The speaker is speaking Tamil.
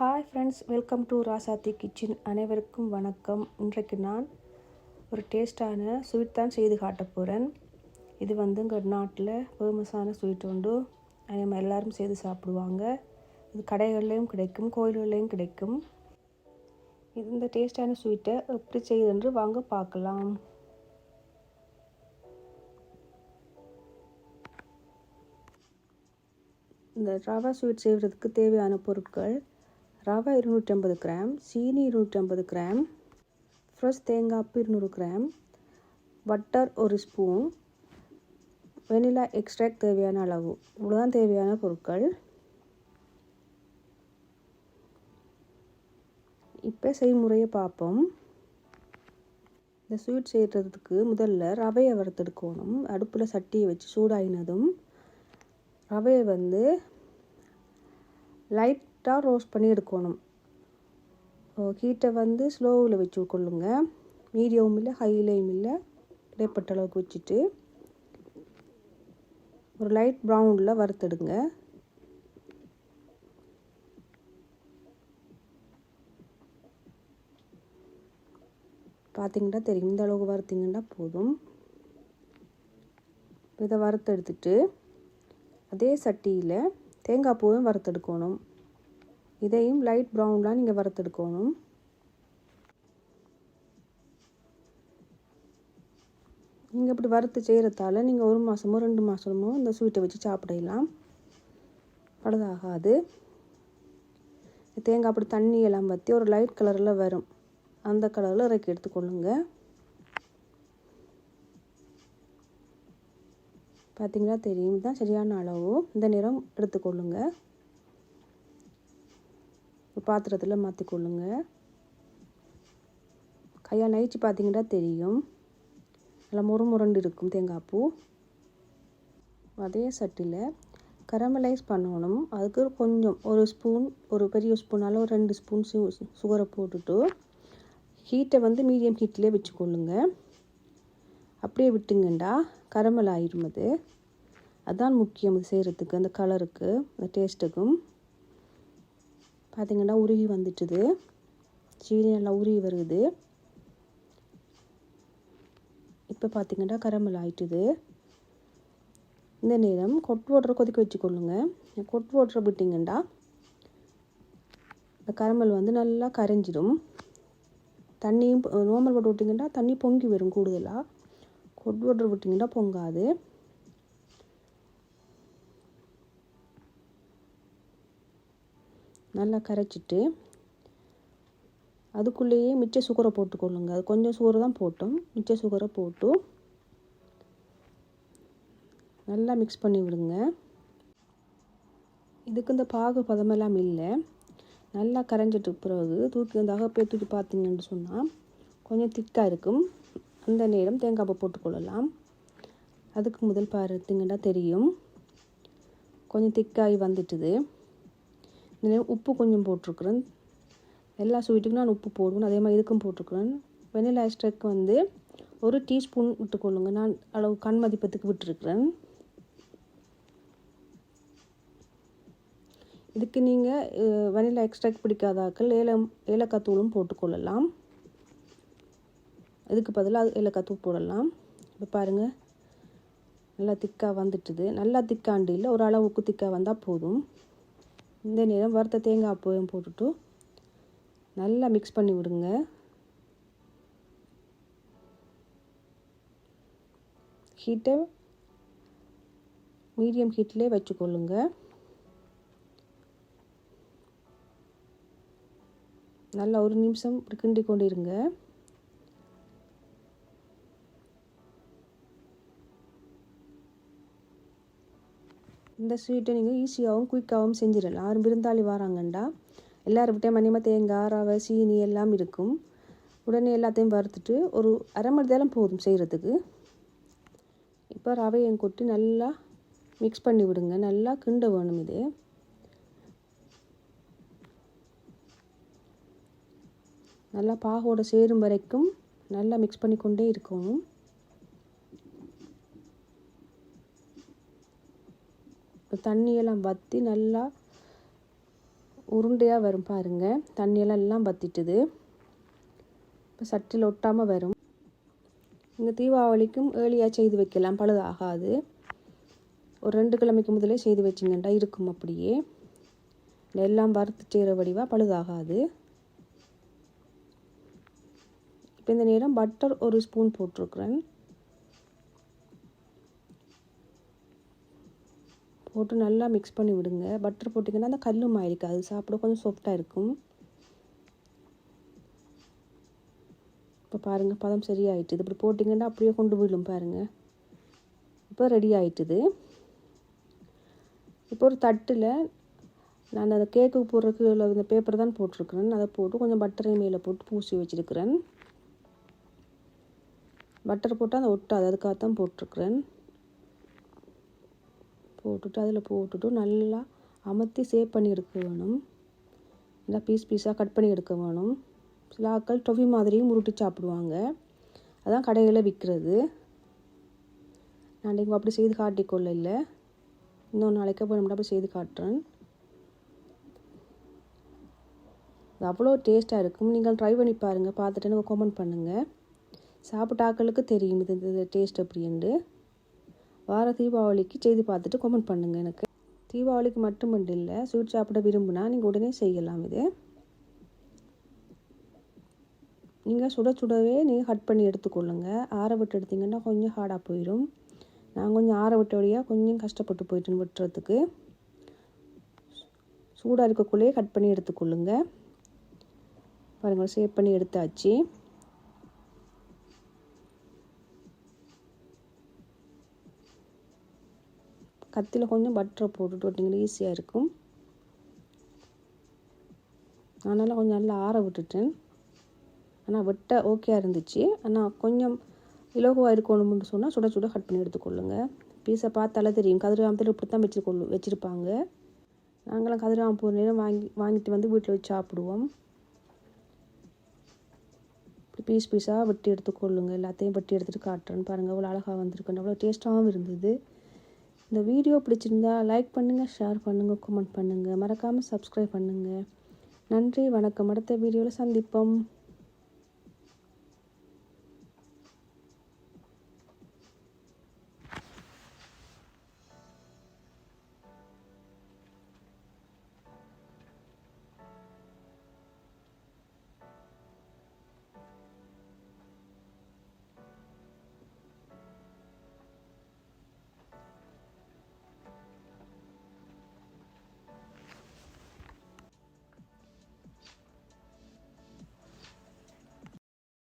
Hi friends welcome to Rasathi kitchen அனைவருக்கும் வணக்கம். இன்றைக்கு நான் ஒரு டேஸ்டான ஸ்வீட் தான் செய்து காட்ட போகிறேன் இது வந்து எங்கள் நாட்டில் ஃபேமஸான ஸ்வீட் உண்டு. நம்ம எல்லாரும் செய்து சாப்பிடுவாங்க. இது கடைகள்லேயும் கிடைக்கும் கோயில்கள்லேயும் கிடைக்கும். இது இந்த டேஸ்டான ஸ்வீட்டை எப்படி செய்யுதுன்று வாங்க பார்க்கலாம். இந்த ரவா ஸ்வீட் செய்கிறதுக்கு தேவையான பொருட்கள் ரவை இருநூற்றி ஐம்பது கிராம் சீனி இருநூற்றி ஐம்பது கிராம் ஃப்ரெஷ் தேங்காய் இருநூறு கிராம் பட்டர் ஒரு ஸ்பூன் வெனிலா எக்ஸ்ட்ராக்ட் தேவையான அளவு இவ்வளோதான் தேவையான பொருட்கள். இப்போ செய்முறையை பார்ப்போம். இந்த ஸ்வீட் செய்கிறதுக்கு முதல்ல ரவையை வறுத்தெடுக்கணும். அடுப்பில் சட்டியை வச்சு சூடாயினதும் ரவையை வந்து லைட் லைட்டாக ரோஸ்ட் பண்ணி எடுக்கணும். ஹீட்டை வந்து ஸ்லோவில் வச்சு கொள்ளுங்க மீடியமும் இல்லை ஹைலையும் இல்லை இடைப்பட்ட அளவுக்கு வச்சுட்டு ஒரு லைட் ப்ரௌனில் வறுத்தெடுங்க. பார்த்தீங்கன்னா தெரியும் இந்த அளவுக்கு வறுத்திங்கன்னா போதும். இதை வறுத்தெடுத்துட்டு அதே சட்டியில் தேங்காய் பூவும் வறுத்தெடுக்கணும். இதையும் லைட் ப்ரௌனில் நீங்கள் வறுத்தெடுக்கணும். நீங்கள் இப்படி வறுத்து செய்கிறதால நீங்கள் ஒரு மாதமோ ரெண்டு மாதமோ இந்த ஸ்வீட்டை வச்சு சாப்பிடலாம். பழுதாகாது. தேங்காய் அப்படி தண்ணி எல்லாம் பற்றி ஒரு லைட் கலரில் வரும். அந்த கலரில் இறக்கி எடுத்துக்கொள்ளுங்க பார்த்தீங்களா தெரியும். தான் சரியான அளவு. இந்த நிறம் எடுத்துக்கொள்ளுங்கள் எடுத்துக்கொள்ளுங்க பாத்திரத்தில் மாற்றிக்கொள்ளுங்க கையால் நைச்சு பார்த்தீங்கன்னா தெரியும். நல்லா முறு முரண்டு இருக்கும் தேங்காய் பூ அதே சட்டியில் கரமலைஸ் பண்ணணும். அதுக்கு கொஞ்சம் ஒரு ஸ்பூன் ஒரு பெரிய ஸ்பூனால் ஒரு ரெண்டு ஸ்பூன் சு சுகரை போட்டுட்டு ஹீட்டை வந்து மீடியம் ஹீட்லேயே வச்சுக்கொள்ளுங்க. அப்படியே விட்டுங்கண்டா. கரமல் ஆயிரும் அது. அதுதான் முக்கியம் இது செய்கிறதுக்கு அந்த கலருக்கு அந்த டேஸ்ட்டுக்கும் பார்த்திங்கன்னா உருகி வந்துட்டுது. சீனி நல்லா உருகி வருது. இப்போ பார்த்திங்கன்னா கரமல் ஆயிட்டுது. இந்த நேரம் கொட் வாட்டரை கொதிக்க வச்சுக்கொள்ளுங்க. கொட் வாட்டரை விட்டிங்கன்னா இந்த கரமல் வந்து நல்லா கரைஞ்சிடும். தண்ணியும் நார்மல் வாட்டர் விட்டிங்கன்னா தண்ணி பொங்கி வரும் கூடுதலாக கொட் வாட்டர் விட்டிங்கன்னா பொங்காது. நல்லா கரைச்சிட்டு அதுக்குள்ளேயே மிச்ச சுகரை போட்டுக்கொள்ளுங்க. அது கொஞ்சம் சுகர் தான் போட்டோம். மிச்ச சுகரை போட்டு நல்லா மிக்ஸ் பண்ணி விடுங்க. இதுக்கு இந்த பாகு பதமெல்லாம் இல்லை. நல்லா கரைஞ்சிட்டு பிறகு தூக்கி அந்த அகப்பை தூக்கி பார்த்தீங்கன்னு சொன்னால் கொஞ்சம் திக்காக இருக்கும். அந்த நேரம் தேங்காய் பூ போட்டுக்கொள்ளலாம். அதுக்கு முதல் பார்த்தீங்கன்னா தெரியும். கொஞ்சம் திக்காகி வந்துட்டுது. இதுலேயும் உப்பு கொஞ்சம் போட்டிருக்குறேன். எல்லா ஸ்வீட்டுக்கும் நான் உப்பு போடுவேன். அதே மாதிரி இதுக்கும் போட்டிருக்குறேன். வெனிலா ஐஸ்டருக்கு வந்து ஒரு டீஸ்பூன் விட்டுக்கொள்ளுங்க. நான் அளவு கண் மதிப்பத்துக்கு விட்டுருக்குறேன். இதுக்கு நீங்கள் வெனிலா எக்ஸ்ட்ராக்ட் பிடிக்காதாக்கள் ஏலம் ஏலக்காய் தூளும் போட்டுக்கொள்ளலாம். இதுக்கு பதிலாக ஏலக்காய் தூள் போடலாம். இப்போ பாருங்கள் நல்லா திக்காக வந்துட்டுது. நல்லா திக்காண்டு இல்லை ஒரு அளவுக்கு திக்காக வந்தால் போதும். இந்த நேரம் வறுத்த தேங்காய் பூவையும் போட்டுட்டு நல்லா மிக்ஸ் பண்ணி விடுங்க. ஹீட்டை மீடியம் ஹீட்லேயே வச்சுக்கொள்ளுங்க. நல்லா ஒரு நிமிஷம் கிண்டி கொண்டு இருங்க இந்த ஸ்வீட்டை நீங்கள் ஈஸியாகவும் குயிக்காகவும் செஞ்சிடலாம் யாரும் விருந்தாளி வராங்கண்டா. எல்லாருக்கிட்டே மணிமா தேங்காய் ரவை சீனி எல்லாம் இருக்கும். உடனே எல்லாத்தையும் வறுத்துட்டு ஒரு அரை மணி நேரம் போதும் செய்கிறதுக்கு இப்போ ரவையை கொட்டி நல்லா மிக்ஸ் பண்ணி விடுங்க. நல்லா கிண்ட வேணும் இது. நல்லா பாகோட சேரும் வரைக்கும் நல்லா மிக்ஸ் பண்ணி கொண்டே இருக்கணும். தண்ணியெல்லாம் வற்றி நல்லா உருண்டையாக வரும் பாருங்கள் தண்ணியெல்லாம் எல்லாம் வற்றிட்டுது இப்போ சட்டில் ஒட்டாமல் வரும். இங்கே தீபாவளிக்கும் ஏர்லியாக செய்து வைக்கலாம். பழுதாகாது ஒரு ரெண்டு கிழமைக்கு முதலே செய்து வச்சிங்கண்டா இருக்கும் அப்படியே. எல்லாம் வறுத்து செய்கிற வடிவாக பழுதாகாது இப்போ இந்த நேரம் பட்டர் ஒரு ஸ்பூன் போட்டிருக்குறேன். போட்டு நல்லா மிக்ஸ் பண்ணி விடுங்க. பட்டர் போட்டிங்கன்னா அந்த கல்லும் மாயிருக்காது சாப்பிட கொஞ்சம் சாஃப்டாக இருக்கும். இப்போ பாருங்கள் பதம் சரியாயிட்டுது இப்படி போட்டிங்கன்னா அப்படியே கொண்டு விழும் பாருங்கள் இப்போ ரெடி ஆயிட்டுது. இப்போ ஒரு தட்டில் நான் அந்த கேக்கு போடுறதுக்கு இந்த பேப்பர் தான் போட்டிருக்கிறேன். அதை போட்டு கொஞ்சம் பட்டரை மேலே போட்டு பூசி வச்சுருக்கிறேன். பட்டர் போட்டால் அந்த ஒட்டாது. அதுக்காக தான் போட்டிருக்கிறேன். போட்டுட்டு அதில் போட்டுட்டு நல்லா அமர்த்தி சேவ் பண்ணி எடுக்க வேணும். நல்லா பீஸ் பீஸாக கட் பண்ணி எடுக்க வேணும். சில ஆட்கள் டொஃபி மாதிரியும் உருட்டி சாப்பிடுவாங்க. அதான் கடையில் விற்கிறது நான் இன்றைக்கு அப்படி செய்து காட்டிக்கொள்ள இல்லை இன்னொரு நாளைக்கு போய் நம்ம அப்படி செய்து காட்டுறேன். அது அவ்வளோ டேஸ்ட்டாக இருக்கும். நீங்கள் ட்ரை பண்ணி பாருங்கள் பார்த்துட்டு எனக்கு கமெண்ட் பண்ணுங்கள் சாப்பிட்ட ஆக்களுக்கு தெரியும் இது இந்த டேஸ்ட் அப்படின்ட்டு வார தீபாவளிக்கு செய்து பார்த்துட்டு கமெண்ட் பண்ணுங்கள் எனக்கு. தீபாவளிக்கு மட்டும் இல்லை ஸ்வீட் சாப்பிட விரும்புனா நீங்கள் உடனே செய்யலாம் இது. நீங்கள் சுட சுடவே நீங்கள் கட் பண்ணி எடுத்துக்கொள்ளுங்க. ஆற விட்டு எடுத்திங்கன்னா கொஞ்சம் ஹார்டாக போயிடும் நான் கொஞ்சம் ஆற விட்ட வழியாக கொஞ்சம் கஷ்டப்பட்டு போயிட்டேன் வெட்டுறதுக்கு. சூடாக இருக்கக்குள்ளேயே கட் பண்ணி எடுத்துக்கொள்ளுங்க. பாருங்கள் சேவ் பண்ணி எடுத்தாச்சு. கத்தியில் கொஞ்சம் பட்டரை போட்டுட்டு விட்டிங்கன்னா ஈஸியாக இருக்கும். அதனால் கொஞ்சம் நல்லா ஆற விட்டுட்டேன். ஆனால் வெட்ட ஓகேயாக இருந்துச்சு. ஆனால் கொஞ்சம் இலகுவாக இருக்கணும்னு சொன்னால் சுட சுட கட் பண்ணி எடுத்துக்கொள்ளுங்க. பீஸை பார்த்தாலே தெரியும். கதிராமத்தில் இப்படி தான் வச்சுக்கொள்ளு வச்சுருப்பாங்க. நாங்களாம் கதிராம போகிற நேரம் வாங்கி வாங்கிட்டு வந்து வீட்டில் வச்சு சாப்பிடுவோம். பீஸ் பீஸாக வெட்டி எடுத்துக்கொள்ளுங்க. எல்லாத்தையும் வெட்டி எடுத்துகிட்டு காட்டுறேன்னு பாருங்கள் அவ்வளோ அழகாக வந்திருக்கு. அவ்வளோ டேஸ்ட்டாகவும் இருந்தது. இந்த வீடியோ பிடிச்சிருந்தா லைக் பண்ணுங்கள் ஷேர் பண்ணுங்கள் கமெண்ட் பண்ணுங்கள் மறக்காமல் சப்ஸ்கிரைப் பண்ணுங்கள் நன்றி வணக்கம். அடுத்த வீடியோவில் சந்திப்போம்.